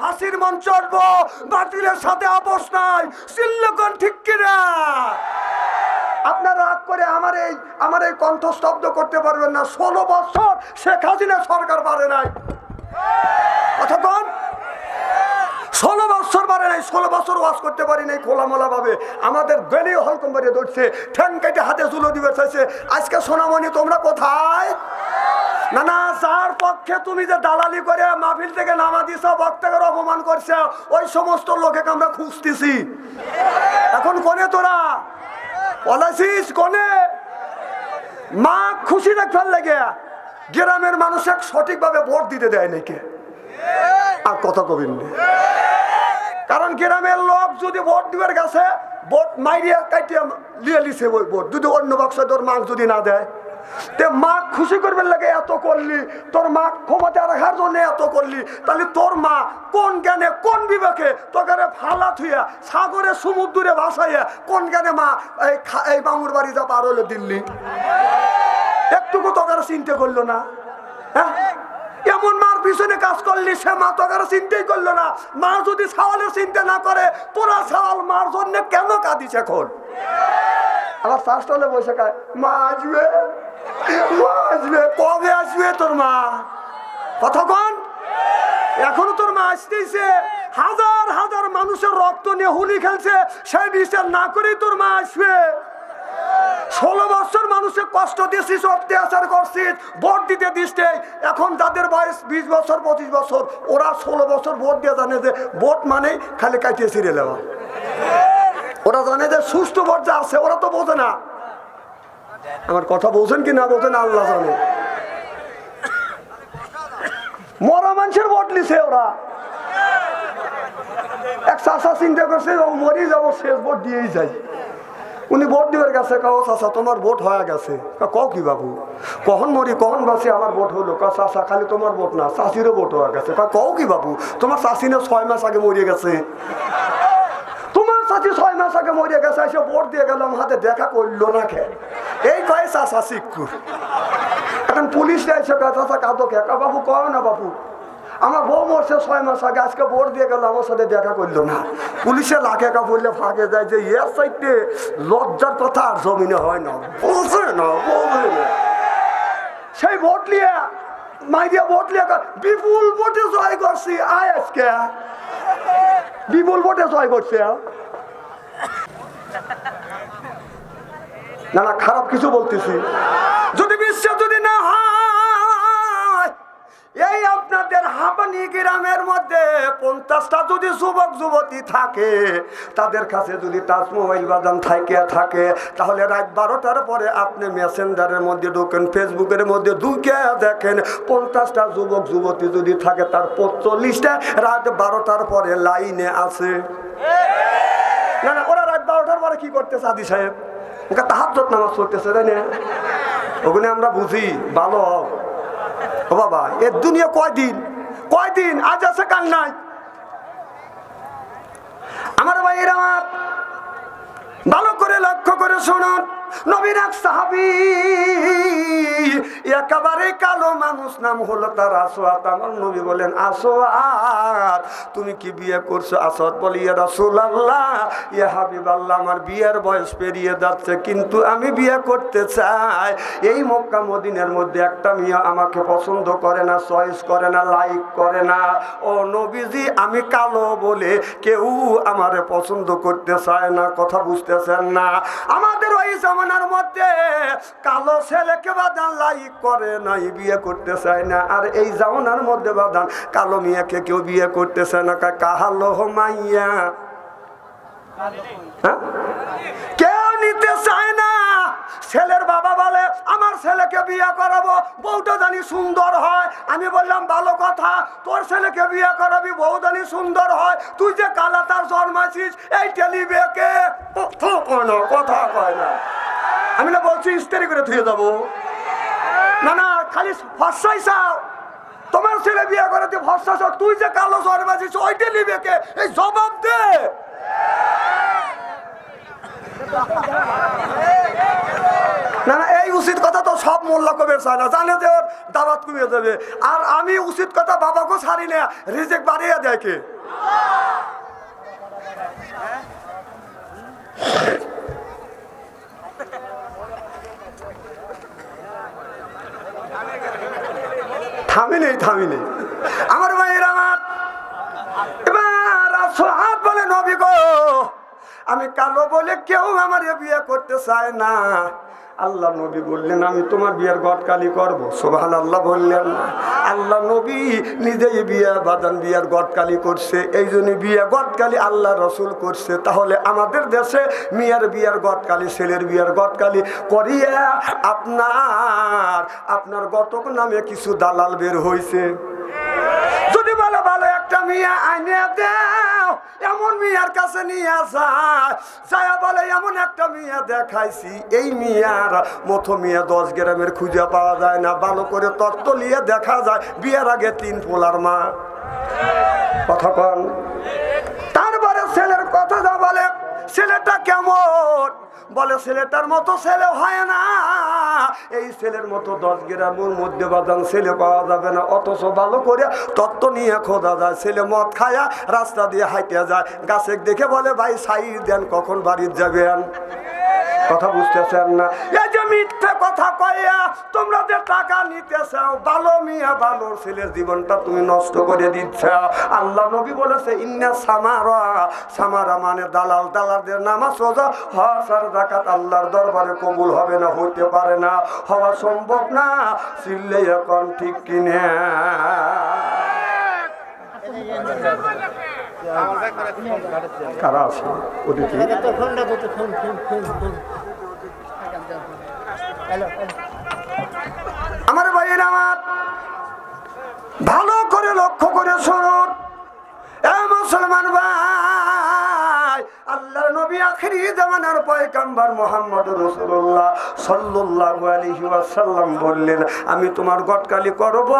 ফাঁসির মঞ্চ বাতিলের সাথে আপোষ নাই। সিল্লকন ঠিক কিনা? আপনার রাগ করে আমার এই আমার এই কণ্ঠ স্তব্ধ করতে পারবেন না। ষোলো বছর শেখ হাসিনা সরকার পারে নাই। কথা ষোলো বছর পারে নাই ষোলো বছর ওয়াশ করতে পারি নাই খোলামোলা ভাবে আমাদের গেলেও হলকম বাড়িয়ে ধরছে, ঠ্যাং কেটে হাতে তুলো দিবে চাইছে আজকে সোনামণি, তোমরা কোথায়? না না, যার পক্ষে তুমি যে দালালি করে মাহফিল থেকে নামা দিছ বক্তাকে অপমান করছে, ওই সমস্ত লোকে আমরা খুঁজতেছি। এখন কোনে তোরা? পলাইছিস কোনে? মা খুশি রাখার লাগে? গ্রামের মানুষ এক সঠিকভাবে ভোট দিতে দেয় নাকি আর কথা কবিন কারণ গ্রামের লোক যদি ভোট দিবার গেছে, ভোট মাইরিয়া কাটিয়া লিয়ে লিছে ওই ভোট। যদি অন্য বাক্স তোর মাক যদি না দেয়, তে মা খুশি করবার লাগে এত করলি, তোর মা ক্ষমতা রাখার জন্য এত করলি, তাহলে তোর মা কোন জ্ঞানে, কোন বিবেকে তোকে ফালা থুইয়া, সাগরে সমুদ্রে ভাসাইয়া, কোন জ্ঞানে মা এই এই বাঙুর বাড়ি যা পার হলো দিল্লি? একটুকু তোকে চিন্তা করল না। এমন মার পিছনে কাজ করলি, সে মা তোকে চিন্তাই করল না। মা যদি সওয়ালের চিন্তা না করে, তোরা সওয়াল মার জন্য কেন কাঁদিস এখন? আবার ফার্স্ট হলে বসে খায়, মা আসবে মা আসবে, কবে আসবে তোর মা? কতক্ষণ? এখনও তোর মা আসতেইছে। হাজার হাজার মানুষের রক্ত নিয়ে হুলি খেলছে, সেই বিচার না করেই তোর মা আসবে। ষোলো বছর মানুষের কষ্ট দিয়েছিস অত্যাচার করছিস ভোট দিতে দিচ্ছে। এখন যাদের বয়স বিশ বছর, পঁচিশ বছর, ওরা ষোলো বছর ভোট দিয়ে জানে যে ভোট মানে খালি কাটিয়ে ছিঁড়ে নেওয়া ওরা জানে যে সুস্থ ভোট যা আছে, ওরা তো বোঝে না। আমার কথা বলছেন কি না বলছেন আল্লাহ জানে। মরা মানুষের ভোট নিছে ওরা। এক চাষা চিন্তা করছে মরি যাব, শেষ ভোট দিয়েই যাই। উনি ভোট দিবার গেছে কাও চাষা তোমার ভোট হয়ে গেছে। কা, কও কি বাবু? কখন মরি কখন বাসি আমার ভোট হলো কা চাষা খালি তোমার ভোট না চাষিরও ভোট হয়ে গেছে। কও কি বাবু তোমার চাষি না ছয় মাস আগে মরিয়ে গেছে? তোমার ছয় মাস আগে মরিয়ে গেছে ভোট দিয়ে গেলাম হাতে দেখা না খে এই এখন বাবু কয় না বাবু? আমার বউ মরছে ছয় মাস আগে, আজকে ভোট দিয়ে গেল আমার সাথে দেখা করল না। পুলিশে লাখে কা বললে ফাঁকে যায় যে, এর সাইডে লজ্জার কথা আর জমিনে হয় না। বলছে না বলবে না। সেই ভোট নিয়ে মাইরিয়া ভোট নিয়ে বিপুল ভোটে জয় করছি, আয় আজকে। বিপুল ভোটে জয় করছে। না না, খারাপ কিছু বলতেছি। যদি বিশ্বাস যদি না হয় এই আপনাদের হাঁপানি গ্রামের মধ্যে পঞ্চাশটা যদি যুবক, যুবতী থাকে, তাদের কাছে যদি টাচ মোবাইল বাদাম থাকে থাকে, তাহলে রাত বারোটার পরে আপনি মেসেঞ্জারের মধ্যে ঢোকেন, ফেসবুকের মধ্যে ঢুকে দেখেন পঞ্চাশটা যুবক, যুবতী যদি থাকে, তার পঁচল্লিশটা রাত বারোটার পরে লাইনে আছে। না না, ওরা রাত বারোটার পরে কি করতেছে আদি সাহেব? ওকে তাহার নামাজ পড়তেছে, তাই না? ওখানে আমরা বুঝি, ভালো। ও বাবা এর দুনিয়া কয়দিন? কয়দিন? আজ আছে, কাল নাই। আমার ভাই আমার ভালো করে লক্ষ্য করে শুনুন এক সাহাবি, একেবারে কালো মানুষ, নাম হলো তার আসোয়াত আমার নবী বলেন আসোয়াত তুমি কি বিয়ে করছ? বলি, ইয়া রাসূলুল্লাহ, ইয়া হাবিবাল্লাহ, আমার বিয়ের বয়স পেরিয়ে যাচ্ছে, কিন্তু আমি বিয়ে করতে চাই। এই মক্কা মদিনের মধ্যে একটা মেয়ে আমাকে পছন্দ করে না, চয়েস করে না, লাইক করে না। ও নবীজি, আমি কালো বলে কেউ আমারে পছন্দ করতে চায় না, কথা বুঝতেছেন না। আমাদের ওই জামানার মধ্যে কালো ছেলেকে বাদান লাইক করে নাই, বিয়ে করতে চায় না। আর এই জামানার মধ্যে বাদান কালো মেয়েকে কেউ বিয়ে করতে চায় না। কাহালো মাইয়া। হ্যাঁ? কেউ নিতে চায় না। ছেলের বাবা বলে, আমার ছেলেকে বিয়ে করাবো, বউটা জানি সুন্দর হয়। আমি বললাম, ভালো কথা, তোর ছেলেকে বিয়ে করাবি, বউ জানি সুন্দর হয়। তুই যে কালা তার জন্মাছিস এই না কথা কয় না। আমি না বলছি ইস্তেরি করে ধুয়ে যাব। না না, খালি ফসাই চাও। তোমার ছেলে বিয়ে করে করাতে ভরসা চাও। তুই যে কালো জন্মাছিস ওই কে? এই জবাব দে। না না, এই উচিত কথা তো সব মোল্লা কবে চায় না। জানে যে ওর দাওয়াত কমিয়ে যাবে আর আমি উচিত কথা বাবাকেও ছাড়ি না, রিজেক বাড়িয়ে কে? থামি নেই থামি নেই। আমার ভাইয়ের আমার হাত বলে, নবী গো, আমি কালো বলে কেউ আমার বিয়ে করতে চায় না। আল্লাহ নবী বললেন, আমি তোমার বিয়ের গটকালি করব। সোহান আল্লাহ বললেন। না আল্লাহ নবী নিজেই বিয়া বাদান বিয়ার গটকালি করছে। এই জন্য বিয়া গটকালি আল্লাহ রসুল করছে। তাহলে আমাদের দেশে মেয়ের বিয়ার গটকালি ছেলের বিয়ার গটকালি করিয়া আপনার আপনার গতক নামে কিছু দালাল বের হয়েছে বলে ভালো একটা মিয়া আইনে দাও, এমন মিয়ার কাছে নিয়ে যায়। ছায়া বলে, এমন একটা মিয়া দেখাইছি, এই মিয়ার মতো মিয়া দশ গ্রামের খুঁজে পাওয়া যায় না। ভালো করে তত্ত্ব নিয়ে দেখা যায়, বিয়ের আগে তিন পোলার মা। কথা কন। তারপরে ছেলের কথা যা বলে, ছেলেটা কেমন? বলে, ছেলেটার মতো ছেলে হয় না। এই ছেলের মতো দশ গ্রামের মধ্যে বাদান ছেলে পাওয়া যাবে না। অথচ ভালো করে তত্ত্ব নিয়ে খোঁজা যায়। ছেলে মদ খায়া রাস্তা দিয়ে হাইটে যায়। গাছে দেখে বলে, ভাই, সাই দেন, কখন বাড়ির যাবেন? কথা বুঝতেছেন না? এই যে মিথ্যে কথা কইয়া তোমরা যে টাকা নিতে চাও ভালো মিয়া, ভালো ছেলের জীবনটা তুমি নষ্ট করে দিচ্ছ আল্লাহ নবী বলেছে, ইন্না সামারা। সামারা মানে দালাল, দালালদের নামাজ রোজা হসার জাকাত আল্লাহর দরবারে কবুল হবে না হইতে পারে না, হওয়া সম্ভব না চিল্লে এখন ঠিক কিনে। কারা আছে? হ্যালো আমার ভাইয়ের আমার ভালো করে লক্ষ্য করে শুনুন। এ মুসলমান ভাই আল্লাহর নবী আখেরি জামানার পয়গাম্বর মোহাম্মদ রসুল্লাহ সাল্লাল্লাহু আলাইহি ওয়াসাল্লাম বললেন আমি তোমার গটকালি করব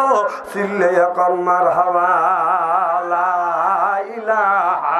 চিল্লে এখন মারহাবা ইলাহা